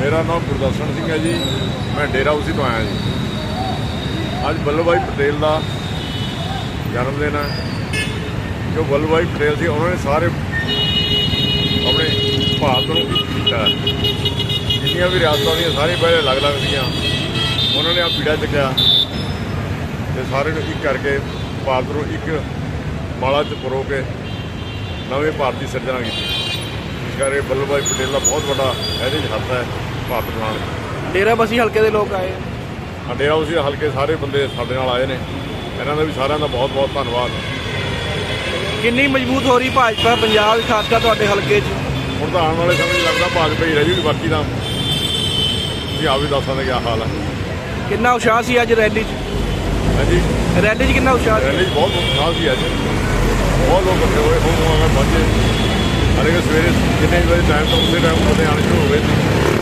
ਮੇਰਾ ਨਾਮ ਗੁਰਦਰਸ਼ਨ ਸਿੰਘ ਹੈ ਜੀ। ਮੈਂ ਡੇਰਾ ਉਸੀ ਤੋਂ ਆਇਆ ਜੀ। ਅੱਜ ਵੱਲਭ ਭਾਈ ਪਟੇਲ ਦਾ ਜਨਮ ਦਿਨ ਹੈ। ਜੋ ਵੱਲਭ ਭਾਈ ਪਟੇਲ ਸੀ, ਉਹਨਾਂ ਨੇ ਸਾਰੇ ਭਾਰਤ ਨੂੰ ਕੀਤਾ ਜਿੰਨੀਆਂ ਵੀ ਰਿਆਸਤਾਂ ਦੀਆਂ ਸਾਰੇ ਪਹਿਲੇ ਅਲੱਗ-ਅਲੱਗ ਸੀਗੀਆਂ ਉਹਨਾਂ ਨੇ ਆ ਪੀੜਾ ਚੱਕਿਆ ਤੇ ਸਾਰੇ ਨੂੰ ਇੱਕ ਕਰਕੇ ਭਾਰਤ ਨੂੰ ਇੱਕ ਮਾਲਾ 'ਚ ਪਰੋ ਕੇ ਨਵੇਂ ਭਾਰਤ ਸਿਰਜਣਾ ਕੀਤੀ। ਇਸ ਕਰਕੇ ਵੱਲਭ ਭਾਈ ਪਟੇਲ ਦਾ ਬਹੁਤ ਵੱਡਾ ਇਹਦੇ 'ਚ ਹੱਥ ਹੈ ਭਾਰਤ ਬਣਾਉਣ 'ਚ ਡੇਰਾ ਬਸੀ ਹਲਕੇ ਦੇ ਲੋਕ ਆਏ। ਸਾਡੇ ਹਾਊਸ ਦੇ ਹਲਕੇ ਸਾਰੇ ਬੰਦੇ ਸਾਡੇ ਨਾਲ ਆਏ ਨੇ। ਇਹਨਾਂ ਦਾ ਵੀ ਸਾਰਿਆਂ ਦਾ ਬਹੁਤ ਬਹੁਤ ਧੰਨਵਾਦ। ਕਿੰਨੀ ਮਜ਼ਬੂਤ ਹੋ ਰਹੀ ਭਾਜਪਾ ਪੰਜਾਬ ਖਾਸ ਕਰ ਤੁਹਾਡੇ ਹਲਕੇ 'ਚ? ਹੁਣ ਤਾਂ ਆਉਣ ਵਾਲੇ ਸਮੇਂ 'ਚ ਲੱਗਦਾ ਭਾਜਪਾ ਹੀ ਰਹਿ ਜੂਗੀ ਬਾਕੀ ਤਾਂ ਤੁਸੀਂ ਆਪ ਵੀ ਦੱਸ ਸਕਦੇ ਕੀ ਹਾਲ ਹੈ ਕਿੰਨਾ ਉਤਸ਼ਾਹ ਸੀ ਅੱਜ ਰੈਲੀ 'ਚ? ਹਾਂਜੀ। ਰੈਲੀ 'ਚ ਕਿੰਨਾ ਉਤਸ਼ਾਹ ਸੀ? ਰੈਲੀ 'ਚ ਬਹੁਤ ਉਤਸ਼ਾਹ ਸੀ ਅੱਜ। ਬਹੁਤ ਲੋਕ ਇਕੱਠੇ ਹੋਏ ਹੋ ਹੋ ਅਗਰ ਪਹੁੰਚੇ ਹਰੇ ਸਵੇਰੇ ਜਿੰਨੇ ਵਜੇ ਟਾਈਮ ਤੋਂ ਉਸੇ ਟਾਈਮ ਉਹਦੇ ਆਣੇ ਸ਼ੁਰੂ ਹੋ ਗਏ ਸੀ।